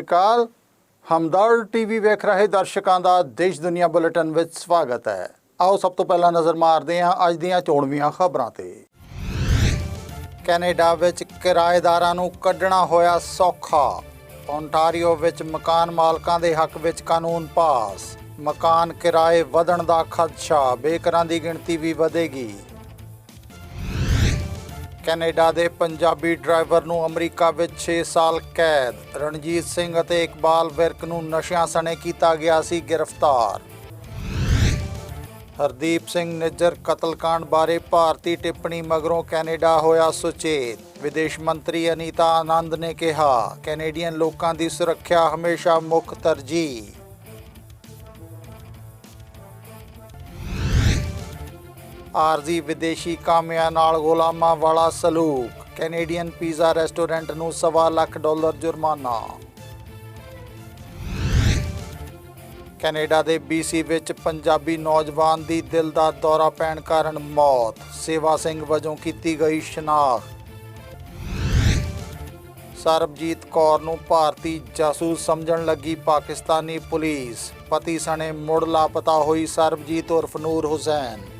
ਅਕਾਲ। ਹਮਦਰਦ TV ਵੇਖ ਰਹੇ ਦਰਸ਼ਕਾਂ ਦਾ ਦੇਸ਼ ਦੁਨੀਆ ਬੁਲੇਟਿਨ ਵਿੱਚ ਸਵਾਗਤ ਹੈ। ਆਓ ਸਭ ਤੋਂ ਪਹਿਲਾਂ ਨਜ਼ਰ ਮਾਰਦੇ ਹਾਂ ਅੱਜ ਦੀਆਂ ਚੋਣਵੀਆਂ ਖਬਰਾਂ ਤੇ। ਕੈਨੇਡਾ ਵਿੱਚ ਕਿਰਾਏਦਾਰਾਂ ਨੂੰ ਕੱਢਣਾ ਹੋਇਆ ਸੌਖਾ। ਓਨਟਾਰੀਓ ਵਿੱਚ ਮਕਾਨ ਮਾਲਕਾਂ ਦੇ ਹੱਕ ਵਿੱਚ ਕਾਨੂੰਨ ਪਾਸ। ਮਕਾਨ ਕਿਰਾਏ ਵਧਣ ਦਾ ਖਦਸ਼ਾ। ਬੇਕਰਾਂ ਦੀ ਗਿਣਤੀ ਵੀ ਵਧੇਗੀ। ਕੈਨੇਡਾ ਦੇ ਪੰਜਾਬੀ ਡਰਾਈਵਰ ਨੂੰ ਅਮਰੀਕਾ ਵਿੱਚ 6 ਸਾਲ ਕੈਦ। ਰਣਜੀਤ ਸਿੰਘ ਅਤੇ ਇਕਬਾਲ ਵਿਰਕ ਨੂੰ ਨਸ਼ਿਆਂ ਸਣੇ ਕੀਤਾ ਗਿਆ ਸੀ ਗ੍ਰਿਫਤਾਰ। ਹਰਦੀਪ ਸਿੰਘ ਨਿੱਜਰ ਕਤਲकांड ਬਾਰੇ ਭਾਰਤੀ ਟਿੱਪਣੀ ਮਗਰੋਂ ਕੈਨੇਡਾ ਹੋਇਆ ਸੁਚੇਤ। ਵਿਦੇਸ਼ ਮੰਤਰੀ ਅਨੀਤਾ ਆਨੰਦ ਨੇ ਕਿਹਾ, ਕੈਨੇਡੀਅਨ ਲੋਕਾਂ ਦੀ ਸੁਰੱਖਿਆ ਹਮੇਸ਼ਾ ਮੁੱਖ ਤਰਜੀਹ। ਆਰਜ਼ੀ ਵਿਦੇਸ਼ੀ ਕਾਮਿਆਂ ਨਾਲ ਗੁਲਾਮਾਂ ਵਾਲਾ ਸਲੂਕ। ਕੈਨੇਡੀਅਨ ਪੀਜ਼ਾ ਰੈਸਟੋਰੈਂਟ ਨੂੰ ਸਵਾ ਲੱਖ ਡਾਲਰ ਜੁਰਮਾਨਾ। ਕੈਨੇਡਾ ਦੇ BC ਵਿੱਚ ਪੰਜਾਬੀ ਨੌਜਵਾਨ ਦੀ ਦਿਲ ਦਾ ਦੌਰਾ ਪੈਣ ਕਾਰਨ ਮੌਤ। ਸੇਵਾ ਸਿੰਘ ਵਜੋਂ ਕੀਤੀ ਗਈ ਸ਼ਨਾਖਤ। ਸਰਬਜੀਤ ਕੌਰ ਨੂੰ ਭਾਰਤੀ ਜਾਸੂਸ ਸਮਝਣ ਲੱਗੀ ਪਾਕਿਸਤਾਨੀ ਪੁਲਿਸ। ਪਤੀ ਸਣੇ ਮੁੜ ਲਾਪਤਾ ਹੋਈ ਸਰਬਜੀਤ ਉਰਫ ਨੂਰ ਹੁਸੈਨ।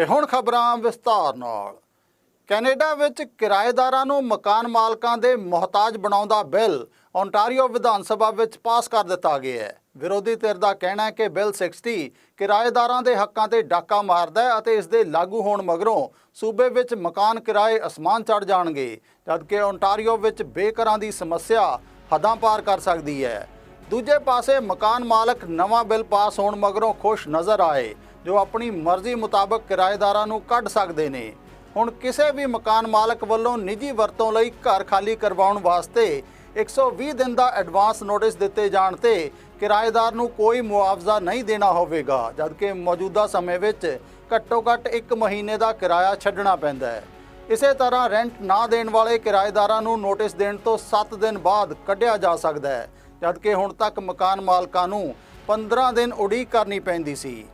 ਤੇ ਹੁਣ ਖਬਰਾਂ ਵਿਸਤਾਰ ਨਾਲ। ਕੈਨੇਡਾ ਵਿੱਚ ਕਿਰਾਏਦਾਰਾਂ ਨੂੰ ਮਕਾਨ ਮਾਲਕਾਂ ਦੇ ਮੁਹਤਾਜ ਬਣਾਉਂਦਾ ਬਿੱਲ ਓਨਟਾਰੀਓ ਵਿਧਾਨ ਸਭਾ ਵਿੱਚ ਪਾਸ ਕਰ ਦਿੱਤਾ ਗਿਆ ਹੈ। ਵਿਰੋਧੀ ਧਿਰ ਦਾ ਕਹਿਣਾ ਹੈ ਕਿ ਬਿੱਲ 60 ਕਿਰਾਏਦਾਰਾਂ ਦੇ ਹੱਕਾਂ ਤੇ ਡਾਕਾ ਮਾਰਦਾ ਹੈ ਅਤੇ ਇਸ ਦੇ ਲਾਗੂ ਹੋਣ ਮਗਰੋਂ ਸੂਬੇ ਵਿੱਚ ਮਕਾਨ ਕਿਰਾਏ ਅਸਮਾਨ ਚੜ ਜਾਣਗੇ, ਜਦਕਿ ਓਨਟਾਰੀਓ ਵਿੱਚ ਬੇਘਰਾਂ ਦੀ ਸਮੱਸਿਆ ਹੱਦਾਂ ਪਾਰ ਕਰ ਸਕਦੀ ਹੈ। ਦੂਜੇ ਪਾਸੇ ਮਕਾਨ ਮਾਲਕ ਨਵਾਂ ਬਿੱਲ ਪਾਸ ਹੋਣ ਮਗਰੋਂ ਖੁਸ਼ ਨਜ਼ਰ ਆਏ। ਜੋ ਆਪਣੀ ਮਰਜ਼ੀ ਮੁਤਾਬਕ ਕਿਰਾਏਦਾਰਾਂ ਨੂੰ ਕੱਢ ਸਕਦੇ ਨੇ। ਹੁਣ ਕਿਸੇ ਵੀ ਮਕਾਨ ਮਾਲਕ ਵੱਲੋਂ ਨਿੱਜੀ ਵਰਤੋਂ ਲਈ ਘਰ ਖਾਲੀ ਕਰਵਾਉਣ ਵਾਸਤੇ 120 ਦਿਨ ਦਾ ਐਡਵਾਂਸ ਨੋਟਿਸ ਦਿੱਤੇ ਜਾਣ ਤੇ ਕਿਰਾਏਦਾਰ ਨੂੰ ਕੋਈ ਮੁਆਵਜ਼ਾ ਨਹੀਂ ਦੇਣਾ ਹੋਵੇਗਾ, ਜਦਕਿ ਮੌਜੂਦਾ ਸਮੇਂ ਵਿੱਚ ਘੱਟੋ-ਘੱਟ 1 ਮਹੀਨੇ ਦਾ ਕਿਰਾਇਆ ਛੱਡਣਾ ਪੈਂਦਾ ਹੈ। ਇਸੇ ਤਰ੍ਹਾਂ ਰੈਂਟ ਨਾ ਦੇਣ ਵਾਲੇ ਕਿਰਾਏਦਾਰਾਂ ਨੂੰ ਨੋਟਿਸ ਦੇਣ ਤੋਂ 7 ਦਿਨ ਬਾਅਦ ਕੱਢਿਆ ਜਾ ਸਕਦਾ ਹੈ, ਜਦਕਿ ਹੁਣ ਤੱਕ ਮਕਾਨ ਮਾਲਕਾਂ ਨੂੰ 15 ਦਿਨ ਉਡੀਕ ਕਰਨੀ ਪੈਂਦੀ ਸੀ।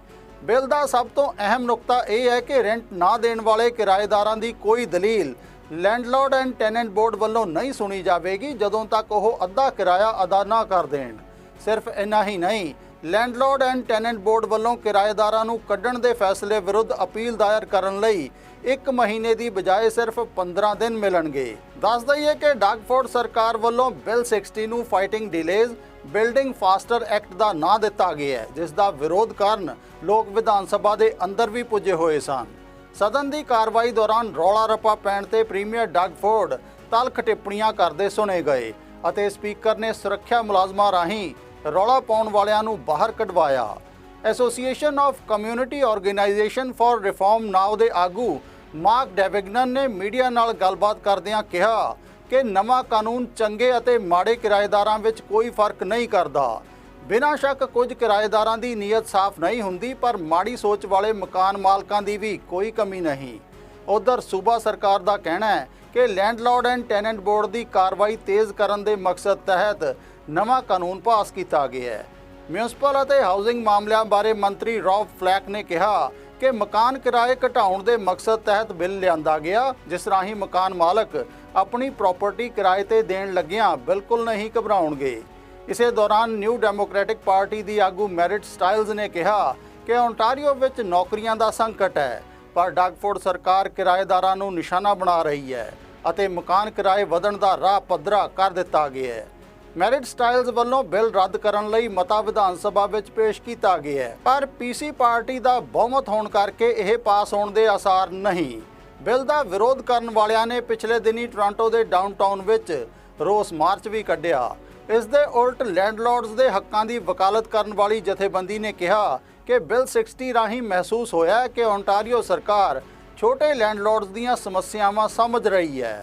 ਬਿੱਲ ਦਾ ਸਭ ਤੋਂ ਅਹਿਮ ਨੁਕਤਾ ਇਹ ਹੈ ਕਿ ਰੈਂਟ ਨਾ ਦੇਣ ਵਾਲੇ ਕਿਰਾਏਦਾਰਾਂ ਦੀ ਕੋਈ ਦਲੀਲ ਲੈਂਡਲੋਰਡ ਐਂਡ ਟੈਨੈਂਟ ਬੋਰਡ ਵੱਲੋਂ ਨਹੀਂ ਸੁਣੀ ਜਾਵੇਗੀ ਜਦੋਂ ਤੱਕ ਉਹ ਅੱਧਾ ਕਿਰਾਇਆ ਅਦਾ ਨਾ ਕਰ ਦੇਣ। ਸਿਰਫ ਇੰਨਾ ਹੀ ਨਹੀਂ, ਲੈਂਡਲੋਰਡ ਐਂਡ ਟੈਨੈਂਟ ਬੋਰਡ ਵੱਲੋਂ ਕਿਰਾਏਦਾਰਾਂ ਨੂੰ ਕੱਢਣ ਦੇ ਫੈਸਲੇ ਵਿਰੁੱਧ ਅਪੀਲ ਦਾਇਰ ਕਰਨ ਲਈ 1 ਮਹੀਨੇ ਦੀ ਬਜਾਏ ਸਿਰਫ 15 ਦਿਨ ਮਿਲਣਗੇ। ਦੱਸ ਦਈਏ ਕਿ ਡਾਗਫੋਰਡ ਸਰਕਾਰ ਵੱਲੋਂ ਬਿੱਲ 60 ਨੂੰ fighting delays building faster act ਦਾ ਨਾਂ ਦਿੱਤਾ ਗਿਆ ਹੈ, ਜਿਸ ਦਾ ਵਿਰੋਧ ਕਰਨ ਲੋਕ ਵਿਧਾਨ ਸਭਾ ਦੇ ਅੰਦਰ ਵੀ ਪੁੱਜੇ ਹੋਏ ਸਨ। ਸਦਨ ਦੀ ਕਾਰਵਾਈ ਦੌਰਾਨ ਰੌਲਾ ਰੱਪਾ ਪੈਣ ਤੇ ਪ੍ਰੀਮੀਅਰ ਡਗਫੋਰਡ ਤਲਖ ਟਿੱਪਣੀਆਂ ਕਰਦੇ ਸੁਣੇ ਗਏ ਅਤੇ ਸਪੀਕਰ ਨੇ ਸੁਰੱਖਿਆ ਮੁਲਾਜ਼ਮਾਂ ਰਾਹੀਂ ਰੌਲਾ ਪਾਉਣ ਵਾਲਿਆਂ ਨੂੰ ਬਾਹਰ ਕਢਵਾਇਆ। Association of community organization for reform now ਦੇ ਆਗੂ ਮਾਰਕ ਡੈਵਿਗਨਨ ਨੇ ਮੀਡੀਆ ਨਾਲ ਗੱਲਬਾਤ ਕਰਦਿਆਂ ਕਿਹਾ ਕਿ ਨਵਾਂ ਕਾਨੂੰਨ ਚੰਗੇ ਅਤੇ ਮਾੜੇ ਕਿਰਾਏਦਾਰਾਂ ਵਿੱਚ ਕੋਈ ਫ਼ਰਕ ਨਹੀਂ ਕਰਦਾ। ਬਿਨਾਂ ਸ਼ੱਕ ਕੁਝ ਕਿਰਾਏਦਾਰਾਂ ਦੀ ਨੀਅਤ ਸਾਫ਼ ਨਹੀਂ ਹੁੰਦੀ, ਪਰ ਮਾੜੀ ਸੋਚ ਵਾਲੇ ਮਕਾਨ ਮਾਲਕਾਂ ਦੀ ਵੀ ਕੋਈ ਕਮੀ ਨਹੀਂ। ਉਧਰ ਸੂਬਾ ਸਰਕਾਰ ਦਾ ਕਹਿਣਾ ਹੈ ਕਿ ਲੈਂਡਲੋਰਡ ਐਂਡ ਟੈਨੈਂਟ ਬੋਰਡ ਦੀ ਕਾਰਵਾਈ ਤੇਜ਼ ਕਰਨ ਦੇ ਮਕਸਦ ਤਹਿਤ ਨਵਾਂ ਕਾਨੂੰਨ ਪਾਸ ਕੀਤਾ ਗਿਆ ਹੈ। ਮਿਊਨਿਸਪਲ ਅਤੇ ਹਾਊਸਿੰਗ ਮਾਮਲਿਆਂ ਬਾਰੇ ਮੰਤਰੀ ਰੌਬ ਫਲੈਕ ਨੇ ਕਿਹਾ ਕਿ ਮਕਾਨ ਕਿਰਾਏ ਘਟਾਉਣ ਦੇ ਮਕਸਦ ਤਹਿਤ ਬਿੱਲ ਲਿਆਂਦਾ ਗਿਆ, ਜਿਸ ਰਾਹੀਂ ਮਕਾਨ ਮਾਲਕ ਆਪਣੀ ਪ੍ਰਾਪਰਟੀ ਕਿਰਾਏ ਤੇ ਦੇਣ ਲੱਗਿਆਂ ਬਿਲਕੁਲ ਨਹੀਂ ਘਬਰਾਉਣਗੇ। ਇਸੇ ਦੌਰਾਨ ਨਿਊ ਡੈਮੋਕ੍ਰੈਟਿਕ ਪਾਰਟੀ ਦੀ ਆਗੂ ਮੈਰਿਟ ਸਟਾਈਲਜ਼ ਨੇ ਕਿਹਾ ਕਿ ਓਨਟਾਰੀਓ ਵਿੱਚ ਨੌਕਰੀਆਂ ਦਾ ਸੰਕਟ ਹੈ, ਪਰ ਡਾਗਫੋਰਡ ਸਰਕਾਰ ਕਿਰਾਏਦਾਰਾਂ ਨੂੰ ਨਿਸ਼ਾਨਾ ਬਣਾ ਰਹੀ ਹੈ ਅਤੇ ਮਕਾਨ ਕਿਰਾਏ ਵਧਣ ਦਾ ਰਾਹ ਪੱਧਰਾ ਕਰ ਦਿੱਤਾ ਗਿਆ ਹੈ। ਮੈਰਿਟ ਸਟਾਈਲਜ਼ ਵੱਲੋਂ ਬਿੱਲ ਰੱਦ ਕਰਨ ਲਈ ਮਤਾ ਵਿਧਾਨ ਸਭਾ ਵਿੱਚ ਪੇਸ਼ ਕੀਤਾ ਗਿਆ ਹੈ। ਪਰ ਪੀਸੀ ਪਾਰਟੀ ਦਾ ਬਹੁਮਤ ਹੋਣ ਕਰਕੇ ਇਹ ਪਾਸ ਹੋਣ ਦੇ ਆਸਾਰ ਨਹੀਂ। ਬਿੱਲ ਦਾ ਵਿਰੋਧ ਕਰਨ ਵਾਲਿਆਂ ਨੇ ਪਿਛਲੇ ਦਿਨੀ ਟੋਰਾਂਟੋ ਦੇ ਡਾਊਨਟਾਊਨ ਵਿੱਚ ਰੋਸ ਮਾਰਚ ਵੀ ਕੱਢਿਆ। ਇਸ ਦੇ ਉਲਟ ਲੈਂਡਲੋਰਡਸ ਦੇ ਹੱਕਾਂ ਦੀ ਵਕਾਲਤ ਕਰਨ ਵਾਲੀ ਜਥੇਬੰਦੀ ਨੇ ਕਿਹਾ ਕਿ ਬਿੱਲ 60 ਰਾਹੀਂ ਮਹਿਸੂਸ ਹੋਇਆ ਕਿ ਓਨਟਾਰੀਓ ਸਰਕਾਰ ਛੋਟੇ ਲੈਂਡਲੋਰਡਸ ਦੀਆਂ ਸਮੱਸਿਆਵਾਂ ਸਮਝ ਰਹੀ ਹੈ।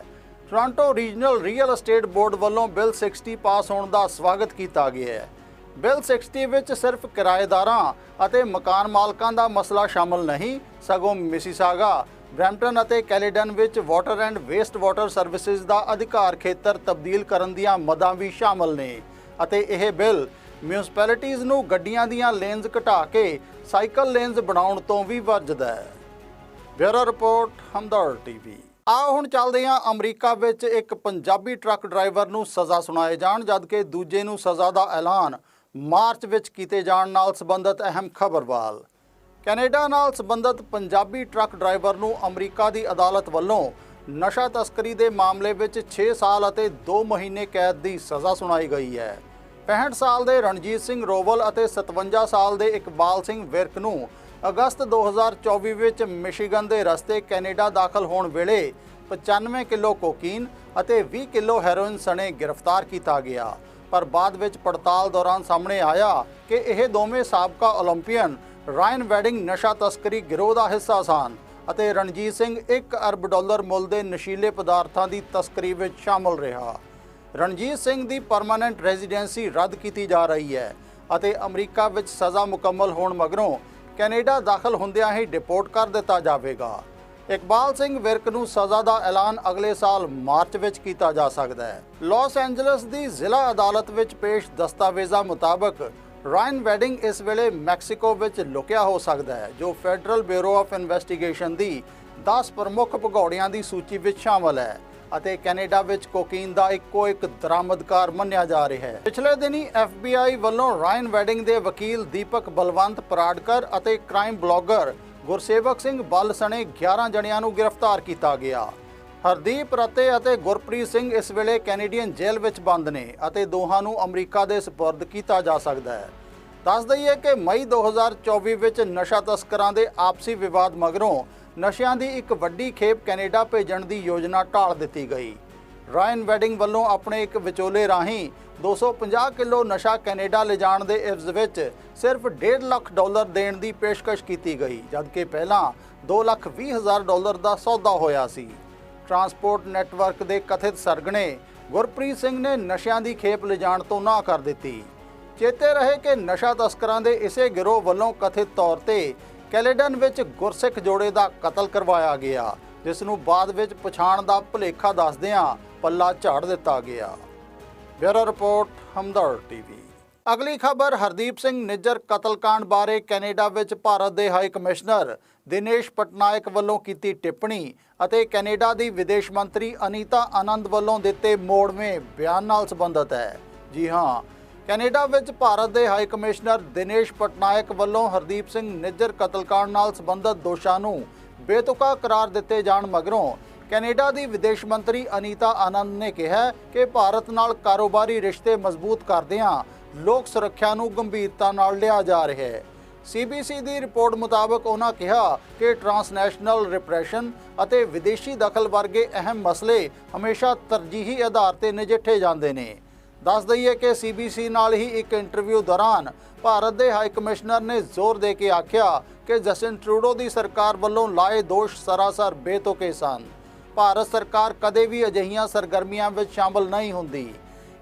Toronto regional real estate board ਵੱਲੋਂ ਬਿੱਲ 60 ਪਾਸ ਹੋਣ ਦਾ ਸਵਾਗਤ ਕੀਤਾ ਗਿਆ ਹੈ। ਬਿੱਲ 60 ਵਿੱਚ ਸਿਰਫ ਕਿਰਾਏਦਾਰਾਂ ਅਤੇ ਮਕਾਨ ਮਾਲਕਾਂ ਦਾ ਮਸਲਾ ਸ਼ਾਮਲ ਨਹੀਂ, ਸਗੋਂ ਮਿਸੀਸਾਗਾ, ਬ੍ਰੈਂਪਟਨ ਅਤੇ ਕੈਲੀਡਨ ਵਿੱਚ water and waste water services ਦਾ ਅਧਿਕਾਰ ਖੇਤਰ ਤਬਦੀਲ ਕਰਨ ਦੀਆਂ ਮਦਾਂ ਵੀ ਸ਼ਾਮਲ ਨੇ ਅਤੇ ਇਹ ਬਿੱਲ ਮਿਊਨਿਸਪੈਲਿਟੀਜ਼ ਨੂੰ ਗੱਡੀਆਂ ਦੀਆਂ ਲੇਨਜ਼ ਘਟਾ ਕੇ ਸਾਈਕਲ ਲੇਨਜ਼ ਬਣਾਉਣ ਤੋਂ ਵੀ ਵਰਜਦਾ ਹੈ। Bureau report, Hamdard TV. ਆਓ ਹੁਣ ਚੱਲਦੇ ਹਾਂ ਅਮਰੀਕਾ ਵਿੱਚ ਇੱਕ ਪੰਜਾਬੀ ਟਰੱਕ ਡਰਾਈਵਰ ਨੂੰ ਸਜ਼ਾ ਸੁਣਾਏ ਜਾਣ, ਜਦਕਿ ਦੂਜੇ ਨੂੰ ਸਜ਼ਾ ਦਾ ਐਲਾਨ ਮਾਰਚ ਵਿੱਚ ਕੀਤੇ ਜਾਣ ਨਾਲ ਸੰਬੰਧਿਤ ਅਹਿਮ ਖਬਰ ਵਾਲ। ਕੈਨੇਡਾ ਨਾਲ ਸੰਬੰਧਿਤ ਪੰਜਾਬੀ ਟਰੱਕ ਡਰਾਈਵਰ ਨੂੰ ਅਮਰੀਕਾ ਦੀ ਅਦਾਲਤ ਵੱਲੋਂ ਨਸ਼ਾ ਤਸਕਰੀ ਦੇ ਮਾਮਲੇ ਵਿੱਚ 6 ਸਾਲ ਅਤੇ 2 ਮਹੀਨੇ ਕੈਦ ਦੀ ਸਜ਼ਾ ਸੁਣਾਈ ਗਈ ਹੈ। 65 ਸਾਲ ਦੇ ਰਣਜੀਤ ਸਿੰਘ ਰੋਵਲ ਅਤੇ 57 ਸਾਲ ਦੇ ਇਕਬਾਲ ਸਿੰਘ ਵਿਰਕ ਨੂੰ ਅਗਸਤ 2024 ਵਿੱਚ ਮਿਸ਼ੀਗਨ ਦੇ ਰਸਤੇ ਕੈਨੇਡਾ ਦਾਖਲ ਹੋਣ ਵੇਲੇ 95 ਕਿਲੋ ਕੋਕੀਨ ਅਤੇ 20 ਕਿਲੋ ਹੈਰੋਇਨ ਸਣੇ ਗ੍ਰਿਫਤਾਰ ਕੀਤਾ ਗਿਆ। ਪਰ ਬਾਅਦ ਵਿੱਚ ਪੜਤਾਲ ਦੌਰਾਨ ਸਾਹਮਣੇ ਆਇਆ ਕਿ ਇਹ ਦੋਵੇਂ ਸਾਬਕਾ 올림픽ੀਅਨ ਰਾਇਨ ਵੈਡਿੰਗ ਨਸ਼ਾ ਤਸਕਰੀ ਗਿਰੋਹ ਦਾ ਹਿੱਸਾ ਸਨ ਅਤੇ ਰਣਜੀਤ ਸਿੰਘ 1 ਅਰਬ ਡਾਲਰ ਮੁੱਲ ਦੇ ਨਸ਼ੀਲੇ ਪਦਾਰਥਾਂ ਦੀ ਤਸਕਰੀ ਵਿੱਚ ਸ਼ਾਮਲ ਰਿਹਾ। ਰਣਜੀਤ ਸਿੰਘ ਦੀ ਪਰਮਾਨੈਂਟ ਰੈਜ਼ੀਡੈਂਸੀ ਰੱਦ ਕੀਤੀ ਜਾ ਰਹੀ ਹੈ ਅਤੇ ਅਮਰੀਕਾ ਵਿੱਚ ਸਜ਼ਾ ਮੁਕੰਮਲ ਹੋਣ ਮਗਰੋਂ ਕੈਨੇਡਾ ਦਾਖਲ ਹੁੰਦਿਆਂ ਹੀ ਡਿਪੋਰਟ ਕਰ ਦਿੱਤਾ ਜਾਵੇਗਾ। ਇਕਬਾਲ ਸਿੰਘ ਵਿਰਕ ਨੂੰ ਸਜ਼ਾ ਦਾ ਐਲਾਨ ਅਗਲੇ ਸਾਲ ਮਾਰਚ ਵਿੱਚ ਕੀਤਾ ਜਾ ਸਕਦਾ ਹੈ। ਲਾਸ ਐਂਜਲਸ ਦੀ ਜ਼ਿਲ੍ਹਾ ਅਦਾਲਤ ਵਿੱਚ ਪੇਸ਼ ਦਸਤਾਵੇਜ਼ਾਂ ਮੁਤਾਬਕ ਰਾਇਨ ਵੈਡਿੰਗ ਇਸ ਵੇਲੇ ਮੈਕਸੀਕੋ ਵਿੱਚ ਲੁਕਿਆ ਹੋ ਸਕਦਾ ਹੈ, ਜੋ ਫੈਡਰਲ ਬਿਊਰੋ ਆਫ ਇਨਵੈਸਟੀਗੇਸ਼ਨ ਦੀ 10 ਪ੍ਰਮੁੱਖ ਭਗੌੜਿਆਂ ਦੀ ਸੂਚੀ ਵਿੱਚ ਸ਼ਾਮਲ ਹੈ। ਅਤੇ ਕੈਨੇਡਾ ਵਿੱਚ ਕੋਕੀਨ ਦਾ ਇੱਕੋ ਇੱਕ ਦਰਾਮਦਕਾਰ ਮੰਨਿਆ ਜਾ ਰਿਹਾ ਹੈ। ਪਿਛਲੇ ਦਿਨੀ FBI ਵੱਲੋਂ ਰਾਇਨ ਵੈਡਿੰਗ ਦੇ ਵਕੀਲ ਦੀਪਕ ਬਲਵੰਤ ਪਰਾਡਕਰ ਅਤੇ ਕ੍ਰਾਈਮ ਬਲੌਗਰ ਗੁਰਸੇਵਕ ਸਿੰਘ ਬੱਲ ਸਣੇ 11 ਜਣਿਆਂ ਨੂੰ ਗ੍ਰਿਫਤਾਰ ਕੀਤਾ ਗਿਆ। ਹਰਦੀਪ ਰਤੇ ਅਤੇ ਗੁਰਪ੍ਰੀਤ ਸਿੰਘ ਇਸ ਵੇਲੇ ਕੈਨੇਡੀਅਨ ਜੇਲ੍ਹ ਵਿੱਚ ਬੰਦ ਨੇ ਅਤੇ ਦੋਹਾਂ ਨੂੰ ਅਮਰੀਕਾ ਦੇ ਸਪੁਰਦ ਕੀਤਾ ਜਾ ਸਕਦਾ ਹੈ। ਦੱਸ ਦਈਏ ਕਿ ਮਈ 2024 ਵਿੱਚ ਨਸ਼ਾ ਤਸਕਰਾਂ ਦੇ ਆਪਸੀ ਵਿਵਾਦ ਮਗਰੋਂ ਨਸ਼ਿਆਂ ਦੀ ਇੱਕ ਵੱਡੀ ਖੇਪ ਕੈਨੇਡਾ ਭੇਜਣ ਦੀ ਯੋਜਨਾ ਢਾਲ ਦਿੱਤੀ ਗਈ। ਰਾਇਨ ਵੈਡਿੰਗ ਵੱਲੋਂ ਆਪਣੇ ਇੱਕ ਵਿਚੋਲੇ ਰਾਹੀਂ 250 ਕਿਲੋ ਨਸ਼ਾ ਕੈਨੇਡਾ ਲਿਜਾਣ ਦੇ ਇਵਜ਼ ਵਿੱਚ ਸਿਰਫ 1.5 ਲੱਖ ਡਾਲਰ ਦੇਣ ਦੀ ਪੇਸ਼ਕਸ਼ ਕੀਤੀ ਗਈ, ਜਦਕਿ ਪਹਿਲਾਂ 2 ਲੱਖ 20 ਹਜ਼ਾਰ ਡਾਲਰ ਦਾ ਸੌਦਾ ਹੋਇਆ ਸੀ। ਟਰਾਂਸਪੋਰਟ ਨੈਟਵਰਕ ਦੇ ਕਥਿਤ ਸਰਗਣੇ ਗੁਰਪ੍ਰੀਤ ਸਿੰਘ ਨੇ ਨਸ਼ਿਆਂ ਦੀ ਖੇਪ ਲਿਜਾਣ ਤੋਂ ਨਾ ਕਰ ਦਿੱਤੀ। ਚੇਤੇ ਰਹੇ ਕਿ ਨਸ਼ਾ ਤਸਕਰਾਂ ਦੇ ਇਸੇ ਗਿਰੋਹ ਵੱਲੋਂ ਕਥਿਤ ਤੌਰ ਤੇ ਕੈਲੇਡਨ ਵਿੱਚ ਗੁਰਸਿੱਖ ਜੋੜੇ ਦਾ ਕਤਲ ਕਰਵਾਇਆ ਗਿਆ, ਜਿਸ ਨੂੰ ਬਾਅਦ ਵਿੱਚ ਪਛਾਣ ਦਾ ਭੁਲੇਖਾ ਦੱਸਦਿਆਂ ਪੱਲਾ ਝਾੜ ਦਿੱਤਾ ਗਿਆ। Bureau report Hamdard TV. ਅਗਲੀ ਖਬਰ, ਹਰਦੀਪ ਸਿੰਘ ਨਿੱਜਰ ਕਤਲकांड ਬਾਰੇ ਕੈਨੇਡਾ ਵਿੱਚ ਭਾਰਤ ਦੇ ਹਾਈ ਕਮਿਸ਼ਨਰ ਦਿਨੇਸ਼ ਪਟਨਾਇਕ ਵੱਲੋਂ ਕੀਤੀ ਟਿੱਪਣੀ ਅਤੇ ਕੈਨੇਡਾ ਦੀ ਵਿਦੇਸ਼ ਮੰਤਰੀ ਅਨੀਤਾ ਆਨੰਦ ਵੱਲੋਂ ਦਿੱਤੇ ਮੋੜਵੇਂ ਬਿਆਨ ਨਾਲ ਸੰਬੰਧਿਤ ਹੈ। ਜੀ ਹਾਂ ਕੈਨੇਡਾ ਵਿੱਚ ਭਾਰਤ ਦੇ ਹਾਈ ਕਮਿਸ਼ਨਰ ਦਿਨੇਸ਼ ਪਟਨਾਇਕ ਵੱਲੋਂ ਹਰਦੀਪ ਸਿੰਘ ਨਿੱਜਰ ਕਤਲकांड ਨਾਲ ਸੰਬੰਧਿਤ ਦੋਸ਼ਾਂ ਨੂੰ ਬੇਤੁਕਾ ਕਰਾਰ ਦਿੱਤੇ ਜਾਣ ਮਗਰੋਂ ਕੈਨੇਡਾ ਦੀ ਵਿਦੇਸ਼ ਮੰਤਰੀ ਅਨੀਤਾ ਆਨੰਦ ਨੇ ਕਿਹਾ ਕਿ ਭਾਰਤ ਨਾਲ ਕਾਰੋਬਾਰੀ ਰਿਸ਼ਤੇ ਮਜ਼ਬੂਤ ਕਰਦਿਆਂ ਲੋਕ ਸੁਰੱਖਿਆ ਨੂੰ ਗੰਭੀਰਤਾ ਨਾਲ ਲਿਆ ਜਾ ਰਿਹਾ ਹੈ। ਸੀਬੀਸੀ ਦੀ ਰਿਪੋਰਟ ਮੁਤਾਬਕ ਉਹਨਾਂ ਕਿਹਾ ਕਿ ਟਰਾਂਸਨੈਸ਼ਨਲ ਰਿਪਰੈਸ਼ਨ ਅਤੇ ਵਿਦੇਸ਼ੀ ਦਖਲ ਵਰਗੇ ਅਹਿਮ ਮਸਲੇ ਹਮੇਸ਼ਾ ਤਰਜੀਹੀ ਆਧਾਰ ਤੇ ਨਜਿੱਠੇ ਜਾਂਦੇ ਨੇ। ਦੱਸ ਦਈਏ ਕਿ ਸੀਬੀਸੀ ਨਾਲ ਹੀ ਇੱਕ ਇੰਟਰਵਿਊ ਦੌਰਾਨ ਭਾਰਤ ਦੇ ਹਾਈ ਕਮਿਸ਼ਨਰ ਨੇ ਜ਼ੋਰ ਦੇ ਕੇ ਆਖਿਆ ਕਿ ਜਸਟਿਨ ਟਰੂਡੋ ਦੀ ਸਰਕਾਰ ਵੱਲੋਂ ਲਾਏ ਦੋਸ਼ ਸਰਾਸਰ ਬੇਤੁਕੇ ਸਨ। ਭਾਰਤ ਸਰਕਾਰ ਕਦੇ ਵੀ ਅਜਿਹੀਆਂ ਸਰਗਰਮੀਆਂ ਵਿੱਚ ਸ਼ਾਮਲ ਨਹੀਂ ਹੁੰਦੀ।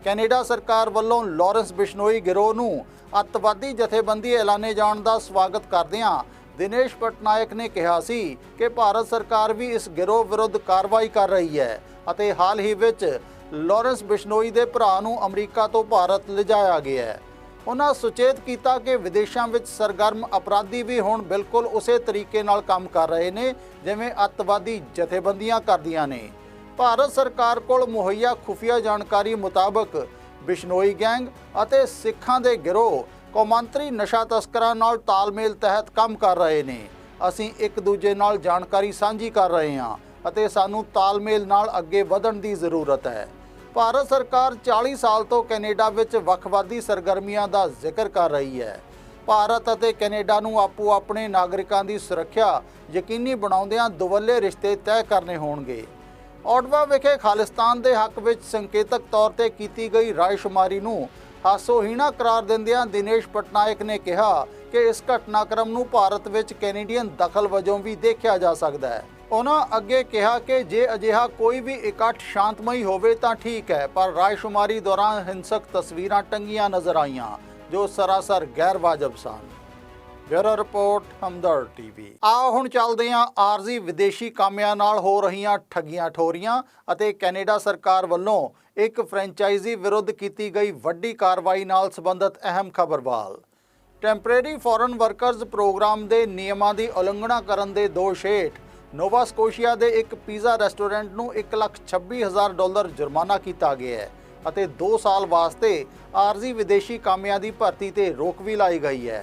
ਕੈਨੇਡਾ ਸਰਕਾਰ ਵੱਲੋਂ ਲਾਰੈਂਸ ਬਿਸ਼ਨੋਈ ਗਿਰੋਹ ਨੂੰ ਅੱਤਵਾਦੀ ਜਥੇਬੰਦੀ ਐਲਾਨੇ ਜਾਣ ਦਾ ਸਵਾਗਤ ਕਰਦਿਆਂ ਦਿਨੇਸ਼ ਪਟਨਾਇਕ ਨੇ ਕਿਹਾ ਸੀ ਕਿ ਭਾਰਤ ਸਰਕਾਰ ਵੀ ਇਸ ਗਿਰੋਹ ਵਿਰੁੱਧ ਕਾਰਵਾਈ ਕਰ ਰਹੀ ਹੈ ਅਤੇ ਹਾਲ ਹੀ ਵਿੱਚ ਲਾਰੈਂਸ ਬਿਸ਼ਨੋਈ ਦੇ ਭਰਾ ਨੂੰ ਅਮਰੀਕਾ ਤੋਂ ਭਾਰਤ ਲਿਜਾਇਆ ਗਿਆ ਹੈ। ਉਹਨਾਂ ਸੁਚੇਤ ਕੀਤਾ ਕਿ ਵਿਦੇਸ਼ਾਂ ਵਿੱਚ ਸਰਗਰਮ ਅਪਰਾਧੀ ਵੀ ਹੁਣ ਬਿਲਕੁਲ ਉਸੇ ਤਰੀਕੇ ਨਾਲ ਕੰਮ ਕਰ ਰਹੇ ਨੇ, ਜਿਵੇਂ ਅੱਤਵਾਦੀ ਜਥੇਬੰਦੀਆਂ ਕਰਦੀਆਂ ਨੇ। ਭਾਰਤ ਸਰਕਾਰ ਕੋਲ ਮੁਹੱਈਆ ਖੁਫੀਆ ਜਾਣਕਾਰੀ ਮੁਤਾਬਕ ਬਿਸ਼ਨੋਈ ਗੈਂਗ ਅਤੇ ਸਿੱਖਾਂ ਦੇ ਗਿਰੋਹ ਕੌਮਾਂਤਰੀ ਨਸ਼ਾ ਤਸਕਰਾਂ ਨਾਲ ਤਾਲਮੇਲ ਤਹਿਤ ਕੰਮ ਕਰ ਰਹੇ ਨੇ। ਅਸੀਂ ਇੱਕ ਦੂਜੇ ਨਾਲ ਜਾਣਕਾਰੀ ਸਾਂਝੀ ਕਰ ਰਹੇ ਹਾਂ ਅਤੇ ਸਾਨੂੰ ਤਾਲਮੇਲ ਨਾਲ ਅੱਗੇ ਵਧਣ ਦੀ ਜ਼ਰੂਰਤ ਹੈ। ਭਾਰਤ ਸਰਕਾਰ 40 ਸਾਲ ਤੋਂ ਕੈਨੇਡਾ ਵਿੱਚ ਵੱਖਵਾਦੀ ਸਰਗਰਮੀਆਂ ਦਾ ਜ਼ਿਕਰ ਕਰ ਰਹੀ ਹੈ। ਭਾਰਤ ਅਤੇ ਕੈਨੇਡਾ ਨੂੰ ਆਪੋ ਆਪਣੇ ਨਾਗਰਿਕਾਂ ਦੀ ਸੁਰੱਖਿਆ ਯਕੀਨੀ ਬਣਾਉਂਦਿਆਂ ਦੁਵੱਲੇ ਰਿਸ਼ਤੇ ਤੈਅ ਕਰਨੇ ਹੋਣਗੇ। ਔਟਵਾ ਵਿਖੇ ਖਾਲਿਸਤਾਨ ਦੇ ਹੱਕ ਵਿੱਚ ਸੰਕੇਤਕ ਤੌਰ ਤੇ ਕੀਤੀ ਗਈ ਰਾਇਸ਼ੁਮਾਰੀ ਨੂੰ ਹਾਸੋਹੀਣਾ ਕਰਾਰ ਦਿੰਦਿਆਂ ਦਿਨੇਸ਼ ਪਟਨਾਇਕ ਨੇ ਕਿਹਾ ਕਿ ਇਸ ਘਟਨਾਕ੍ਰਮ ਨੂੰ ਭਾਰਤ ਵਿੱਚ ਕੈਨੇਡੀਅਨ ਦਖਲ ਵਜੋਂ ਵੀ ਦੇਖਿਆ ਜਾ ਸਕਦਾ ਹੈ। ਉਹਨਾਂ ਅੱਗੇ ਕਿਹਾ ਕਿ ਜੇ ਅਜਿਹਾ ਕੋਈ ਵੀ ਇਕੱਠ ਸ਼ਾਂਤਮਈ ਹੋਵੇ ਤਾਂ ਠੀਕ ਹੈ, ਪਰ ਰਾਇਸ਼ੁਮਾਰੀ ਦੌਰਾਨ ਹਿੰਸਕ ਤਸਵੀਰਾਂ ਟੰਗੀਆਂ ਨਜ਼ਰ ਆਈਆਂ, ਜੋ ਸਰਾਸਰ ਗੈਰ ਵਾਜਬ ਸਨ। Bureau report Hamdard TV. ਆਓ ਹੁਣ ਚੱਲਦੇ ਹਾਂ ਆਰਜ਼ੀ ਵਿਦੇਸ਼ੀ ਕਾਮਿਆਂ ਨਾਲ ਹੋ ਰਹੀਆਂ ਠੱਗੀਆਂ ਠੋਰੀਆਂ ਅਤੇ ਕੈਨੇਡਾ ਸਰਕਾਰ ਵੱਲੋਂ ਇੱਕ ਫਰੈਂਚਾਈਜ਼ੀ ਵਿਰੁੱਧ ਕੀਤੀ ਗਈ ਵੱਡੀ ਕਾਰਵਾਈ ਨਾਲ ਸੰਬੰਧਿਤ ਅਹਿਮ ਖਬਰਵਾਲ। ਟੈਂਪਰੇਰੀ ਫੋਰਨ ਵਰਕਰਜ਼ ਪ੍ਰੋਗਰਾਮ ਦੇ ਨਿਯਮਾਂ ਦੀ ਉਲੰਘਣਾ ਕਰਨ ਦੇ ਦੋਸ਼ ਹੇਠ ਨੋਵਾ ਸਕੋਸ਼ੀਆ ਦੇ ਇੱਕ ਪੀਜ਼ਾ ਰੈਸਟੋਰੈਂਟ ਨੂੰ 1,26,000 ਡਾਲਰ ਜੁਰਮਾਨਾ ਕੀਤਾ ਗਿਆ ਹੈ ਅਤੇ 2 ਸਾਲ ਵਾਸਤੇ ਆਰਜ਼ੀ ਵਿਦੇਸ਼ੀ ਕਾਮਿਆਂ ਦੀ ਭਰਤੀ ਤੇ ਰੋਕ ਵੀ ਲਾਈ ਗਈ ਹੈ।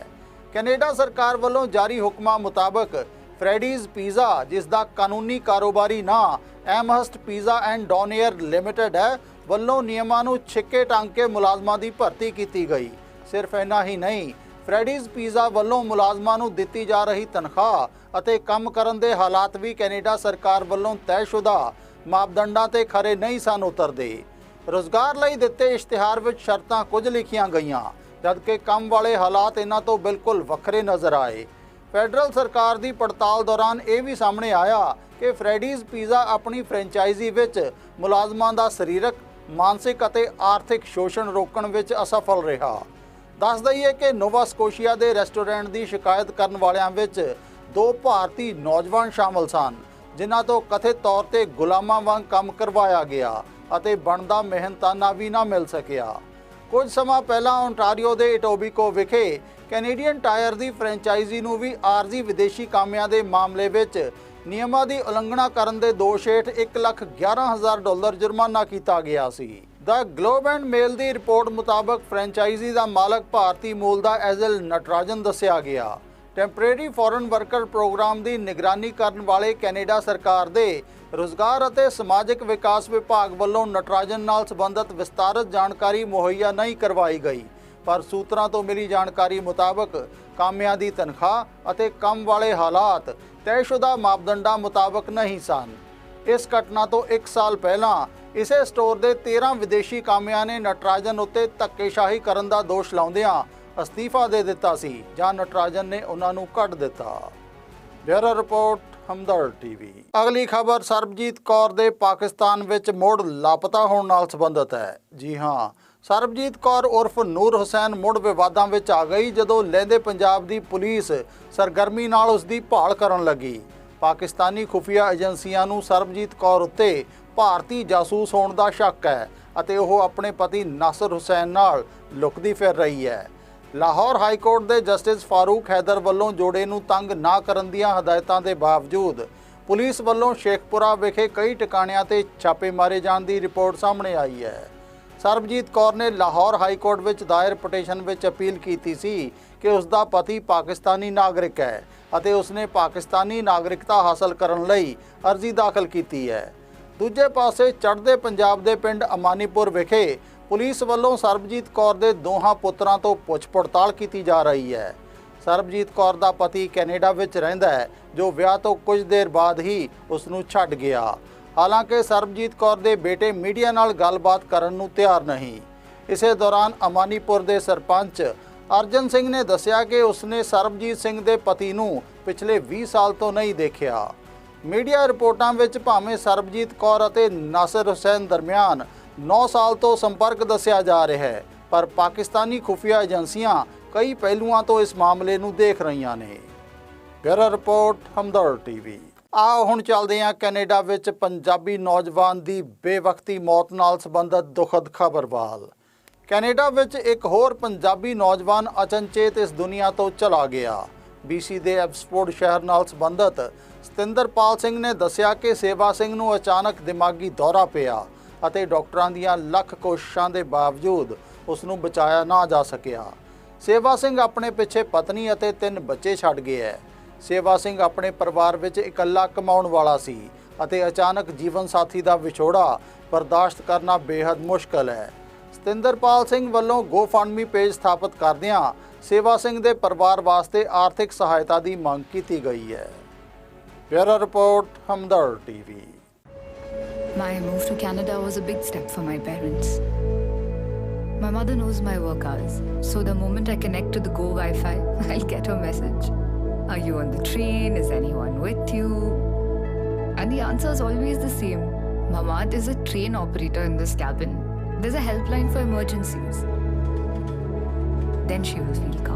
ਕੈਨੇਡਾ ਸਰਕਾਰ ਵੱਲੋਂ ਜਾਰੀ ਹੁਕਮਾਂ ਮੁਤਾਬਕ ਫਰੈਡੀਜ਼ ਪੀਜ਼ਾ ਜਿਸ ਦਾ ਕਾਨੂੰਨੀ ਕਾਰੋਬਾਰੀ ਨਾਂ Amherst pizza and donair limited ਹੈ ਵੱਲੋਂ ਨਿਯਮਾਂ ਨੂੰ ਛਿੱਕੇ ਟੰਗ ਕੇ ਮੁਲਾਜ਼ਮਾਂ ਦੀ ਭਰਤੀ ਕੀਤੀ ਗਈ। ਸਿਰਫ ਇੰਨਾ ਹੀ ਨਹੀਂ ਫਰੈਡੀਜ਼ ਪੀਜ਼ਾ ਵੱਲੋਂ ਮੁਲਾਜ਼ਮਾਂ ਨੂੰ ਦਿੱਤੀ ਜਾ ਰਹੀ ਤਨਖਾਹ ਅਤੇ ਕੰਮ ਕਰਨ ਦੇ ਹਾਲਾਤ ਵੀ ਕੈਨੇਡਾ ਸਰਕਾਰ ਵੱਲੋਂ ਤੈਅਸ਼ੁਦਾ ਮਾਪਦੰਡਾਂ ਤੇ ਖਰੇ ਨਹੀਂ ਸਨ ਉਤਰਦੇ। ਰੋਜ਼ਗਾਰ ਲਈ ਦਿੱਤੇ ਇਸ਼ਤਿਹਾਰ ਵਿੱਚ ਸ਼ਰਤਾਂ ਕੁਝ ਲਿਖੀਆਂ ਗਈਆਂ, ਜਦਕਿ ਕੰਮ ਵਾਲੇ ਹਾਲਾਤ ਇਹਨਾਂ ਤੋਂ ਬਿਲਕੁਲ ਵੱਖਰੇ ਨਜ਼ਰ ਆਏ। ਫੈਡਰਲ ਸਰਕਾਰ ਦੀ ਪੜਤਾਲ ਦੌਰਾਨ ਇਹ ਵੀ ਸਾਹਮਣੇ ਆਇਆ ਕਿ ਫਰੈਡੀਜ਼ ਪੀਜ਼ਾ ਆਪਣੀ ਫਰੈਂਚਾਈਜ਼ੀ ਵਿੱਚ ਮੁਲਾਜ਼ਮਾਂ ਦਾ ਸਰੀਰਕ, ਮਾਨਸਿਕ ਅਤੇ ਆਰਥਿਕ ਸ਼ੋਸ਼ਣ ਰੋਕਣ ਵਿੱਚ ਅਸਫਲ ਰਿਹਾ। ਦੱਸ ਦਈਏ ਕਿ ਨੋਵਾ ਸਕੋਸ਼ੀਆ ਦੇ ਰੈਸਟੋਰੈਂਟ ਦੀ ਸ਼ਿਕਾਇਤ ਕਰਨ ਵਾਲਿਆਂ ਵਿੱਚ ਦੋ ਭਾਰਤੀ ਨੌਜਵਾਨ ਸ਼ਾਮਲ ਸਨ, ਜਿਨ੍ਹਾਂ ਤੋਂ ਕਥਿਤ ਤੌਰ ਤੇ ਗੁਲਾਮਾਂ ਵਾਂਗ ਕੰਮ ਕਰਵਾਇਆ ਗਿਆ ਅਤੇ ਬਣਦਾ ਮਿਹਨਤਾਨਾ ਵੀ ਨਾ ਮਿਲ ਸਕਿਆ। ਕੁਝ ਸਮਾਂ ਪਹਿਲਾਂ ਓਨਟਾਰੀਓ ਦੇ ਇਟੋਬੀਕੋ ਵਿਖੇ ਕੈਨੇਡੀਅਨ ਟਾਇਰ ਦੀ ਫਰੈਂਚਾਈਜ਼ੀ ਨੂੰ ਵੀ ਆਰਜ਼ੀ ਵਿਦੇਸ਼ੀ ਕਾਮਿਆਂ ਦੇ ਮਾਮਲੇ ਵਿੱਚ ਨਿਯਮਾਂ ਦੀ ਉਲੰਘਣਾ ਕਰਨ ਦੇ ਦੋਸ਼ ਹੇਠ 111000 ਡਾਲਰ ਜੁਰਮਾਨਾ ਕੀਤਾ ਗਿਆ ਸੀ। ਦਾ ਗਲੋਬ ਐਂਡ ਮੇਲ ਦੀ ਰਿਪੋਰਟ ਮੁਤਾਬਕ ਫਰੈਂਚਾਈਜ਼ੀ ਦਾ ਮਾਲਕ ਭਾਰਤੀ ਮੂਲ ਦਾ ਐਜ਼ਲ ਨਟਰਾਜਨ ਦੱਸਿਆ ਗਿਆ। ਟੈਂਪਰੇਰੀ ਫੋਰਨ ਵਰਕਰ ਪ੍ਰੋਗਰਾਮ ਦੀ ਨਿਗਰਾਨੀ ਕਰਨ ਵਾਲੇ ਕੈਨੇਡਾ ਸਰਕਾਰ ਦੇ ਰੁਜ਼ਗਾਰ ਅਤੇ ਸਮਾਜਿਕ ਵਿਕਾਸ ਵਿਭਾਗ ਵੱਲੋਂ ਨਟਰਾਜਨ ਨਾਲ ਸੰਬੰਧਿਤ ਵਿਸਤਾਰਤ ਜਾਣਕਾਰੀ ਮੁਹੱਈਆ ਨਹੀਂ ਕਰਵਾਈ ਗਈ। ਪਰ ਸੂਤਰਾਂ ਤੋਂ ਮਿਲੀ ਜਾਣਕਾਰੀ ਮੁਤਾਬਕ ਕਾਮਿਆਂ ਦੀ ਤਨਖਾਹ ਅਤੇ ਕੰਮ ਵਾਲੇ ਹਾਲਾਤ ਤੈਅਸ਼ੁਦਾ ਮਾਪਦੰਡਾਂ ਮੁਤਾਬਕ ਨਹੀਂ ਸਨ। ਇਸ ਘਟਨਾ ਤੋਂ 1 ਸਾਲ ਪਹਿਲਾਂ ਇਸੇ ਸਟੋਰ ਦੇ 13 ਵਿਦੇਸ਼ੀ ਕਾਮਿਆਂ ਨੇ ਨਟਰਾਜਨ ਉੱਤੇ ਧੱਕੇਸ਼ਾਹੀ ਕਰਨ ਦਾ ਦੋਸ਼ ਲਾਉਂਦਿਆਂ ਅਸਤੀਫਾ ਦੇ ਦਿੱਤਾ ਸੀ, ਜਾਂ ਨਟਰਾਜਨ ਨੇ ਉਹਨਾਂ ਨੂੰ ਕੱਢ ਦਿੱਤਾ। Bureau report Hamdard TV. ਅਗਲੀ ਖਬਰ, ਸਰਬਜੀਤ ਕੌਰ ਦੇ ਪਾਕਿਸਤਾਨ ਵਿੱਚ ਮੁੜ ਲਾਪਤਾ ਹੋਣ ਨਾਲ ਸੰਬੰਧਿਤ ਹੈ। ਜੀ ਹਾਂ, ਸਰਬਜੀਤ ਕੌਰ ਉਰਫ ਨੂਰ ਹੁਸੈਨ ਮੁੜ ਵਿਵਾਦਾਂ ਵਿੱਚ ਆ ਗਈ ਜਦੋਂ ਲਹਿੰਦੇ ਪੰਜਾਬ ਦੀ ਪੁਲਿਸ ਸਰਗਰਮੀ ਨਾਲ ਉਸ ਦੀ ਭਾਲ ਕਰਨ ਲੱਗੀ। ਪਾਕਿਸਤਾਨੀ ਖੁਫੀਆ ਏਜੰਸੀਆਂ ਨੂੰ ਸਰਬਜੀਤ ਕੌਰ ਉੱਤੇ ਭਾਰਤੀ ਜਾਸੂਸ ਹੋਣ ਦਾ ਸ਼ੱਕ ਹੈ ਅਤੇ ਉਹ ਆਪਣੇ ਪਤੀ ਨਾਸਰ ਹੁਸੈਨ ਨਾਲ ਲੁਕਦੀ ਫਿਰ ਰਹੀ ਹੈ। ਲਾਹੌਰ ਹਾਈ ਕੋਰਟ ਦੇ ਜਸਟਿਸ ਫਾਰੂਕ ਹੈਦਰ ਵੱਲੋਂ ਜੋੜੇ ਨੂੰ ਤੰਗ ਨਾ ਕਰਨ ਦੀਆਂ ਹਦਾਇਤਾਂ ਦੇ ਬਾਵਜੂਦ ਪੁਲਿਸ ਵੱਲੋਂ ਸ਼ੇਖਪੁਰਾ ਵਿਖੇ ਕਈ ਟਿਕਾਣਿਆਂ ਤੇ ਛਾਪੇ ਮਾਰੇ ਜਾਣ ਦੀ ਰਿਪੋਰਟ ਸਾਹਮਣੇ ਆਈ ਹੈ। ਸਰਬਜੀਤ ਕੌਰ ਨੇ ਲਾਹੌਰ ਹਾਈ ਕੋਰਟ ਵਿੱਚ ਦਾਇਰ ਪਟੀਸ਼ਨ ਵਿੱਚ ਅਪੀਲ ਕੀਤੀ ਸੀ ਕਿ ਉਸ ਦਾ ਪਤੀ ਪਾਕਿਸਤਾਨੀ ਨਾਗਰਿਕ ਹੈ। ਅਤੇ ਉਸਨੇ ਪਾਕਿਸਤਾਨੀ ਨਾਗਰਿਕਤਾ ਹਾਸਲ ਕਰਨ ਲਈ ਅਰਜ਼ੀ ਦਾਖਲ ਕੀਤੀ ਹੈ। ਦੂਜੇ ਪਾਸੇ ਚੜ੍ਹਦੇ ਪੰਜਾਬ ਦੇ ਪਿੰਡ ਅਮਾਨੀਪੁਰ ਵਿਖੇ ਪੁਲਿਸ ਵੱਲੋਂ ਸਰਬਜੀਤ ਕੌਰ ਦੇ ਦੋਹਾਂ ਪੁੱਤਰਾਂ ਤੋਂ ਪੁੱਛ ਪੜਤਾਲ ਕੀਤੀ ਜਾ ਰਹੀ ਹੈ। ਸਰਬਜੀਤ ਕੌਰ ਦਾ ਪਤੀ ਕੈਨੇਡਾ ਵਿੱਚ ਰਹਿੰਦਾ ਹੈ, ਜੋ ਵਿਆਹ ਤੋਂ ਕੁਝ ਦੇਰ ਬਾਅਦ ਹੀ ਉਸ ਨੂੰ ਛੱਡ ਗਿਆ। ਹਾਲਾਂਕਿ ਸਰਬਜੀਤ ਕੌਰ ਦੇ ਬੇਟੇ ਮੀਡੀਆ ਨਾਲ ਗੱਲਬਾਤ ਕਰਨ ਨੂੰ ਤਿਆਰ ਨਹੀਂ। ਇਸੇ ਦੌਰਾਨ ਅਮਾਨੀਪੁਰ ਦੇ ਸਰਪੰਚ ਅਰਜਨ ਸਿੰਘ ਨੇ ਦੱਸਿਆ ਕਿ ਉਸਨੇ ਸਰਬਜੀਤ ਸਿੰਘ ਦੇ ਪਤੀ ਨੂੰ ਪਿਛਲੇ 20 ਸਾਲ ਤੋਂ ਨਹੀਂ ਦੇਖਿਆ। ਮੀਡੀਆ ਰਿਪੋਰਟਾਂ ਵਿੱਚ ਭਾਵੇਂ ਸਰਬਜੀਤ ਕੌਰ ਅਤੇ ਨਾਸਰ ਹੁਸੈਨ ਦਰਮਿਆਨ 9 ਸਾਲ ਤੋਂ ਸੰਪਰਕ ਦੱਸਿਆ ਜਾ ਰਿਹਾ ਹੈ, ਪਰ ਪਾਕਿਸਤਾਨੀ ਖੁਫੀਆ ਏਜੰਸੀਆਂ ਕਈ ਪਹਿਲੂਆਂ ਤੋਂ ਇਸ ਮਾਮਲੇ ਨੂੰ ਦੇਖ ਰਹੀਆਂ ਨੇ। Bureau report Hamdard TV. ਆਓ ਹੁਣ ਚੱਲਦੇ ਹਾਂ ਕੈਨੇਡਾ ਵਿੱਚ ਪੰਜਾਬੀ ਨੌਜਵਾਨ ਦੀ ਬੇਵਕਤੀ ਮੌਤ ਨਾਲ ਸੰਬੰਧਿਤ ਦੁਖਦ ਖਬਰ ਵੱਲ। ਕੈਨੇਡਾ ਵਿੱਚ ਇੱਕ ਹੋਰ ਪੰਜਾਬੀ ਨੌਜਵਾਨ ਅਚਨਚੇਤ ਇਸ ਦੁਨੀਆ ਤੋਂ ਚਲਾ ਗਿਆ। BC ਦੇ ਐਬਸਫੋਰਡ ਸ਼ਹਿਰ ਨਾਲ ਸੰਬੰਧਿਤ ਸਤਿੰਦਰਪਾਲ ਸਿੰਘ ਨੇ ਦੱਸਿਆ ਕਿ ਸੇਵਾ ਸਿੰਘ ਨੂੰ ਅਚਾਨਕ ਦਿਮਾਗੀ ਦੌਰਾ ਪਿਆ ਅਤੇ ਡਾਕਟਰਾਂ ਦੀਆਂ ਲੱਖ ਕੋਸ਼ਿਸ਼ਾਂ ਦੇ ਬਾਵਜੂਦ ਉਸ ਨੂੰ ਬਚਾਇਆ ਨਾ ਜਾ ਸਕਿਆ। ਸੇਵਾ ਸਿੰਘ ਆਪਣੇ ਪਿੱਛੇ ਪਤਨੀ ਅਤੇ ਤਿੰਨ ਬੱਚੇ ਛੱਡ ਗਿਆ ਹੈ। ਸੇਵਾ ਸਿੰਘ ਆਪਣੇ ਪਰਿਵਾਰ ਵਿੱਚ ਇਕੱਲਾ ਕਮਾਉਣ ਵਾਲਾ ਸੀ ਅਤੇ ਅਚਾਨਕ ਜੀਵਨ ਸਾਥੀ ਦਾ ਵਿਛੋੜਾ ਬਰਦਾਸ਼ਤ ਕਰਨਾ ਬੇहद ਮੁਸ਼ਕਲ ਹੈ। ਸਤਿੰਦਰਪਾਲ ਸਿੰਘ ਵੱਲੋਂ GoFundMe ਪੇਜ ਸਥਾਪਿਤ ਕਰਦਿਆਂ ਸੇਵਾ ਸਿੰਘ ਦੇ ਪਰਿਵਾਰ ਵਾਸਤੇ ਆਰਥਿਕ ਸਹਾਇਤਾ ਦੀ ਮੰਗ ਕੀਤੀ ਗਈ ਹੈ bureau report Hamdard TV My move to Canada was a big step for my parents. My mother knows my work hours, so the moment I connect to the Go Wi Fi, I'll get her message. Are you on the train? Is anyone with you? And the answer is always the same Mamad is a train operator in this cabin. There's a helpline for emergencies. Then she will feel calm.